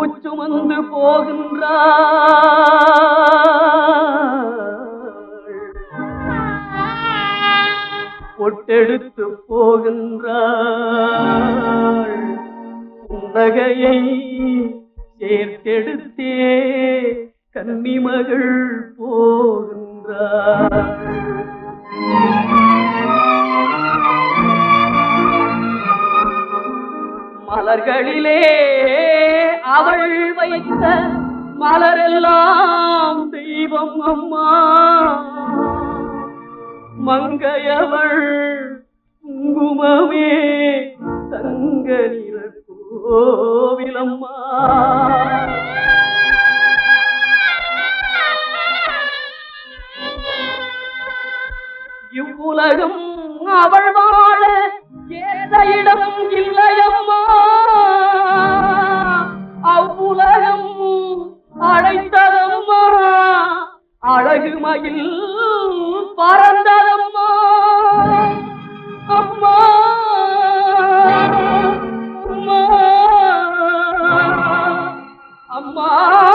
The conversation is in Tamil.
பூச்சுமந்து போகின்றாள். பொட்டெடுத்து போகின்றாள். புன்னகையை சேர்த்தெடுத்தே கன்னிமகள் போகின்றாள். மலர்களிலே அவள் வைத்த மலரெல்லாம் தெய்வம் அம்மா. மங்கையவள் குங்குமமே தங்க நிற கோவிலம்மா. இவ்வுலகம் அவள் வாழ ஏத இடம் இல்லையம்மா அழகு மயில் பறந்ததம்மா. அம்மா. அம்மா. அம்மா.